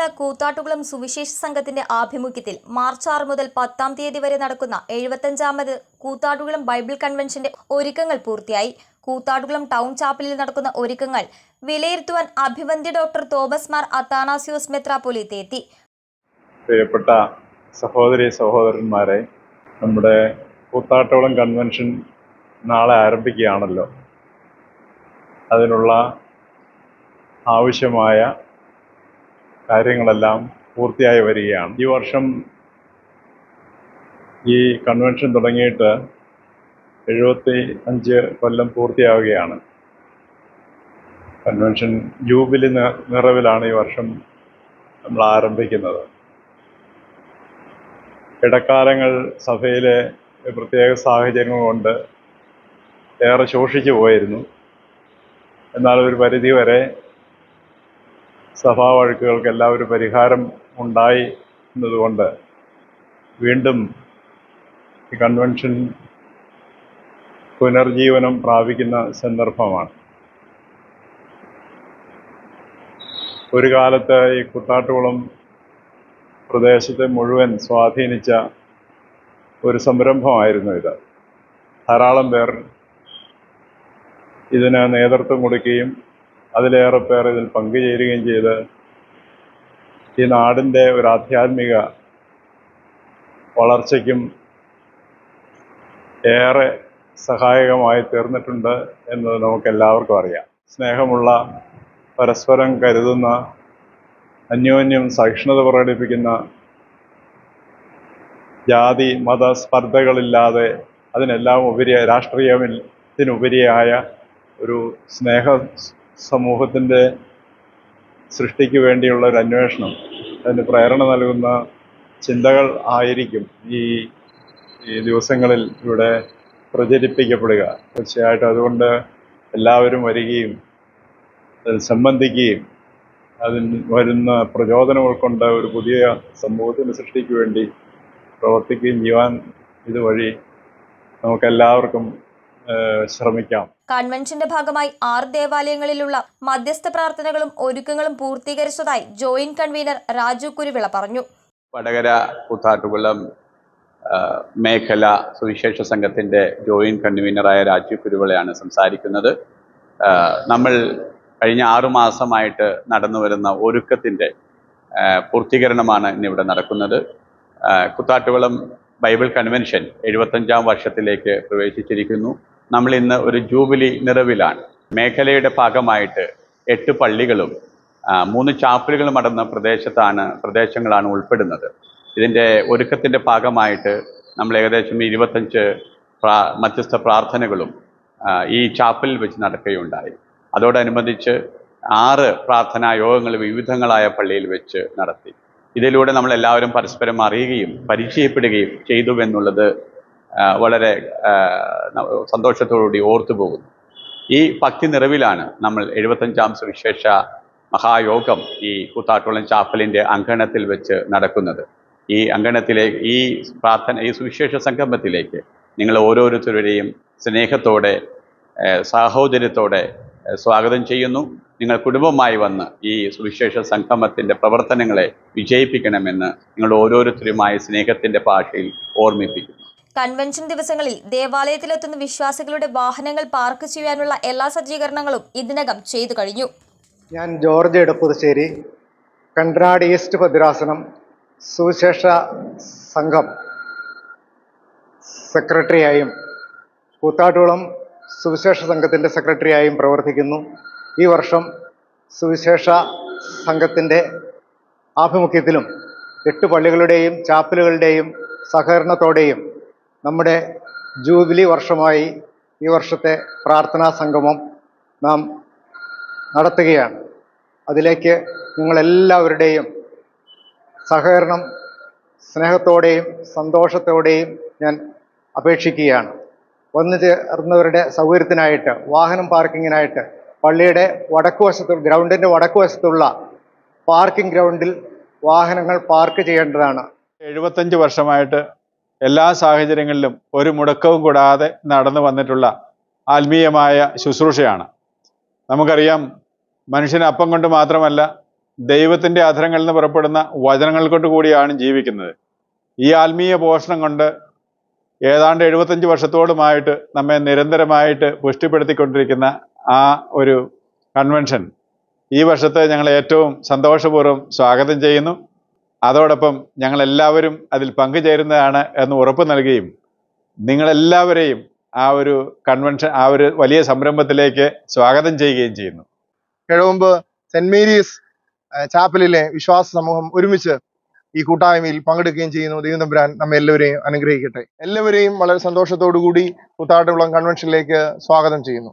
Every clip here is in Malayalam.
മേഖല കൂത്താട്ടുകുളം സുവിശേഷ സംഘത്തിന്റെ ആഭിമുഖ്യത്തിൽ മാർച്ച് ആറ് മുതൽ പത്താം തീയതി വരെ നടക്കുന്ന എഴുപത്തഞ്ചാമത് കൂത്താട്ടുകുളം ബൈബിൾ കൺവെൻഷന്റെ ഒരുക്കങ്ങൾ പൂർത്തിയായി. കൂത്താട്ടുകുളം ടൗൺ ചാപ്പലിൽ നടക്കുന്ന ഒരുക്കങ്ങൾ വിലയിരുത്തുവാൻ അഭിവന്ദ്യ ഡോക്ടർ തോമസ് മാർ അത്താനാസിയോസ് മെത്രാപൊലീത്തെ എത്തി പ്രിയപ്പെട്ട സഹോദരി സഹോദരന്മാരെ നമ്മുടെ കൂത്താട്ടോളം കൺവെൻഷൻ നാളെ ആരംഭിക്കുകയാണല്ലോ. അതിനുള്ള ആവശ്യമായ കാര്യങ്ങളെല്ലാം പൂർത്തിയായി വരികയാണ്. ഈ വർഷം ഈ കൺവെൻഷൻ തുടങ്ങിയിട്ട് എഴുപത്തി അഞ്ച് കൊല്ലം പൂർത്തിയാവുകയാണ്. കൺവെൻഷൻ ജൂബിലി നിറവിലാണ് ഈ വർഷം നമ്മൾ ആരംഭിക്കുന്നത്. ഇടക്കാലങ്ങൾ സഭയിലെ പ്രത്യേക സാഹചര്യങ്ങൾ കൊണ്ട് ഏറെ ശോഷിച്ചു പോയിരുന്നു. എന്നാൽ ഒരു പരിധി വരെ സഭാ വഴക്കുകൾക്ക് എല്ലാം ഒരു പരിഹാരം ഉണ്ടായി എന്നതുകൊണ്ട് വീണ്ടും ഈ കൺവെൻഷൻ പുനർജീവനം പ്രാപിക്കുന്ന സന്ദർഭമാണ്. ഒരു കാലത്ത് ഈ കുത്താട്ടുകുളം പ്രദേശത്തെ മുഴുവൻ സ്വാധീനിച്ച ഒരു സംരംഭമായിരുന്നു ഇത്. ധാരാളം പേർ ഇതിന് നേതൃത്വം കൊടുക്കുകയും അതിലേറെ പേർ ഇതിൽ പങ്കുചേരുകയും ചെയ്ത് ഈ നാടിന്റെ ഒരു ആധ്യാത്മിക വളർച്ചയ്ക്കും ഏറെ സഹായകമായി തീർന്നിട്ടുണ്ട് എന്നത് നമുക്ക് എല്ലാവർക്കും അറിയാം. സ്നേഹമുള്ള പരസ്പരം കരുതുന്ന അന്യോന്യം സഹിഷ്ണുത പ്രകടിപ്പിക്കുന്ന ജാതി മത സ്പർദ്ധകളില്ലാതെ അതിനെല്ലാം ഉപരി രാഷ്ട്രീയത്തിനുപരിയായ ഒരു സ്നേഹ സമൂഹത്തിന്റെ സൃഷ്ടിക്ക് വേണ്ടിയുള്ള ഒരു അന്വേഷണം അതിന് പ്രേരണ നൽകുന്ന ചിന്തകൾ ആയിരിക്കും ഈ ഈ ദിവസങ്ങളിൽ ഇവിടെ പ്രചരിപ്പിക്കപ്പെടുക. തീർച്ചയായിട്ടും അതുകൊണ്ട് എല്ലാവരും വരികയും അതിൽ സംബന്ധിക്കുകയും അതിൽ വരുന്ന പ്രചോദനം ഉൾക്കൊണ്ട് ഒരു പുതിയ സമൂഹത്തിന് സൃഷ്ടിക്ക് വേണ്ടി പ്രവർത്തിക്കുകയും ചെയ്യുവാൻ ഇതുവഴി നമുക്കെല്ലാവർക്കും ശ്രമിക്കാം. കൺവെൻഷന്റെ ഭാഗമായി ആറ് ദേവാലയങ്ങളിലുള്ള മധ്യസ്ഥ പ്രാർത്ഥനകളും ഒരുക്കങ്ങളും പൂർത്തീകരിച്ചതായി ജോയിന്റ് കൺവീനർ രാജു കുരുവിള പറഞ്ഞു. വടകര കൂത്താട്ടുകുളം മേഖല സുവിശേഷ സംഘത്തിന്റെ ജോയിന്റ് കൺവീനറായ രാജീവ് കുരുവിളയാണ് സംസാരിക്കുന്നത്. നമ്മൾ കഴിഞ്ഞ ആറു മാസമായിട്ട് നടന്നു വരുന്ന ഒരുക്കത്തിന്റെ പൂർത്തീകരണമാണ് ഇന്നിവിടെ നടക്കുന്നത്. കുത്താട്ടുകുളം ബൈബിൾ കൺവെൻഷൻ എഴുപത്തഞ്ചാം വർഷത്തിലേക്ക് പ്രവേശിച്ചിരിക്കുന്നു. നമ്മൾ ഇന്ന് ഒരു ജൂബിലി നിറവിലാണ്. മേഖലയുടെ ഭാഗമായിട്ട് എട്ട് പള്ളികളും മൂന്ന് ചാപ്പലുകളും അടങ്ങുന്ന പ്രദേശത്താണ് പ്രദേശങ്ങളാണ് ഉൾപ്പെടുന്നത്. ഇതിന്റെ ഒരുക്കത്തിന്റെ ഭാഗമായിട്ട് നമ്മൾ ഏകദേശം ഇരുപത്തഞ്ച് പ്രാ മധ്യസ്ഥ പ്രാർത്ഥനകളും ഈ ചാപ്പലിൽ വെച്ച് നടക്കുകയുണ്ടായി. അതോടനുബന്ധിച്ച് ആറ് പ്രാർത്ഥനാ യോഗങ്ങൾ വിവിധങ്ങളായ പള്ളിയിൽ വെച്ച് നടത്തി. ഇതിലൂടെ നമ്മൾ എല്ലാവരും പരസ്പരം അറിയുകയും പരിചയപ്പെടുകയും ചെയ്തു എന്നുള്ളത് വളരെ സന്തോഷത്തോടുകൂടി ഓർത്തു പോകുന്നു ഈ ഭക്തി നിറവിലാണ് നമ്മൾ എഴുപത്തഞ്ചാം സുവിശേഷ മഹായോഗം ഈ കൂത്താട്ടുളം ചാപ്പലിന്റെ അങ്കണത്തിൽ വെച്ച് നടക്കുന്നത്. ഈ അങ്കണത്തിലേക്ക് ഈ പ്രാർത്ഥന ഈ സുവിശേഷ സംഗമത്തിലേക്ക് നിങ്ങൾ ഓരോരുത്തരുടെയും സ്നേഹത്തോടെ സാഹോദര്യത്തോടെ സ്വാഗതം ചെയ്യുന്നു. നിങ്ങൾ കുടുംബമായി വന്ന് ഈ സുവിശേഷ സംഗമത്തിന്റെ പ്രവർത്തനങ്ങളെ വിജയിപ്പിക്കണമെന്ന് നിങ്ങൾ ഓരോരുത്തരുമായി സ്നേഹത്തിന്റെ ഭാഷയിൽ ഓർമ്മിപ്പിക്കുന്നു. കൺവെൻഷൻ ദിവസങ്ങളിൽ ദേവാലയത്തിലെത്തുന്ന വിശ്വാസികളുടെ വാഹനങ്ങൾ പാർക്ക് ചെയ്യാനുള്ള എല്ലാ സജ്ജീകരണങ്ങളും ഇതിനകം ചെയ്തു കഴിഞ്ഞു. ഞാൻ ജോർജ് എടപ്പുതശ്ശേരി കണ്ട്രാട് ഈസ്റ്റ് ഭദ്രാസനം സുവിശേഷ സംഘം സെക്രട്ടറിയായും കൂത്താട്ടുകുളം സുവിശേഷ സംഘത്തിന്റെ സെക്രട്ടറിയായും പ്രവർത്തിക്കുന്നു. ഈ വർഷം സുവിശേഷ സംഘത്തിന്റെ ആഭിമുഖ്യത്തിലും എട്ട് പള്ളികളുടെയും ചാപ്പലുകളുടെയും സഹകരണത്തോടെയും നമ്മുടെ ജൂബിലി വർഷമായി ഈ വർഷത്തെ പ്രാർത്ഥനാ സംഗമം നാം നടത്തുകയാണ്. അതിലേക്ക് നിങ്ങളെല്ലാവരുടെയും സഹകരണം സ്നേഹത്തോടെയും സന്തോഷത്തോടെയും ഞാൻ അപേക്ഷിക്കുകയാണ്. വന്നു ചേർന്നവരുടെ സൗകര്യത്തിനായിട്ട് വാഹനം പാർക്കിങ്ങിനായിട്ട് പള്ളിയുടെ വടക്കുവശത്ത് ഗ്രൗണ്ടിന്റെ വടക്കുവശത്തുള്ള പാർക്കിംഗ് ഗ്രൗണ്ടിൽ വാഹനങ്ങൾ പാർക്ക് ചെയ്യേണ്ടതാണ്. എഴുപത്തഞ്ച് വർഷമായിട്ട് എല്ലാ സാഹചര്യങ്ങളിലും ഒരു മുടക്കവും കൂടാതെ നടന്നു വന്നിട്ടുള്ള ആത്മീയമായ ശുശ്രൂഷയാണ്. നമുക്കറിയാം മനുഷ്യന് അപ്പം കൊണ്ട് മാത്രമല്ല ദൈവത്തിന്റെ അധരങ്ങളിൽ നിന്ന് പുറപ്പെടുന്ന വചനങ്ങൾ കൊണ്ട് കൂടിയാണ് ജീവിക്കുന്നത്. ഈ ആത്മീയ പോഷണം കൊണ്ട് ഏതാണ്ട് എഴുപത്തഞ്ച് വർഷത്തോളമായിട്ട് നമ്മെ നിരന്തരമായിട്ട് പുഷ്ടിപ്പെടുത്തിക്കൊണ്ടിരിക്കുന്ന ആ ഒരു കൺവെൻഷൻ ഈ വർഷത്തെ ഞങ്ങൾ ഏറ്റവും സന്തോഷപൂർവം സ്വാഗതം ചെയ്യുന്നു. അതോടൊപ്പം ഞങ്ങളെല്ലാവരും അതിൽ പങ്കുചേരുന്നതാണ് എന്ന് ഉറപ്പ് നൽകുകയും നിങ്ങളെല്ലാവരെയും ആ ഒരു കൺവെൻഷൻ ആ ഒരു വലിയ സംരംഭത്തിലേക്ക് സ്വാഗതം ചെയ്യുകയും ചെയ്യുന്നു. കിഴവുമ്പ് സെന്റ് മേരീസ് ചാപ്പലിലെ വിശ്വാസ സമൂഹം ഒരുമിച്ച് ഈ കൂട്ടായ്മയിൽ പങ്കെടുക്കുകയും ചെയ്യുന്നു. ദൈവം തമ്പുരാൻ നമ്മെ എല്ലാവരെയും അനുഗ്രഹിക്കട്ടെ. എല്ലാവരെയും വളരെ സന്തോഷത്തോടു കൂടി കൂത്താട്ടുകുളം കൺവെൻഷനിലേക്ക് സ്വാഗതം ചെയ്യുന്നു.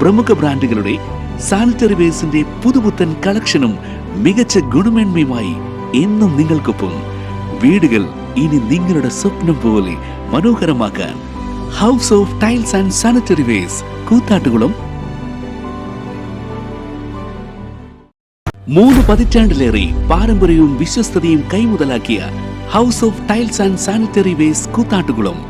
പ്രമുഖ ബ്രാൻഡുകളുടെ സാനിറ്ററി വേസിന്റെ പുതുപുത്തൻ കളക്ഷനും മികച്ച ഗുണമേന്മയുമായി എന്നും നിങ്ങൾക്കൊപ്പം. വീടുകൾ ഇനി നിങ്ങളുടെ സ്വപ്നം പോലെ മനോഹരമാക്കാൻ house of tiles and sanitary wares Koothattukulam. മൂന്ന് പതിറ്റാണ്ടിലേറെ പാരമ്പര്യവും വിശ്വസ്തതയും കൈമുതലാക്കിയ house of tiles and sanitary wares Koothattukulam.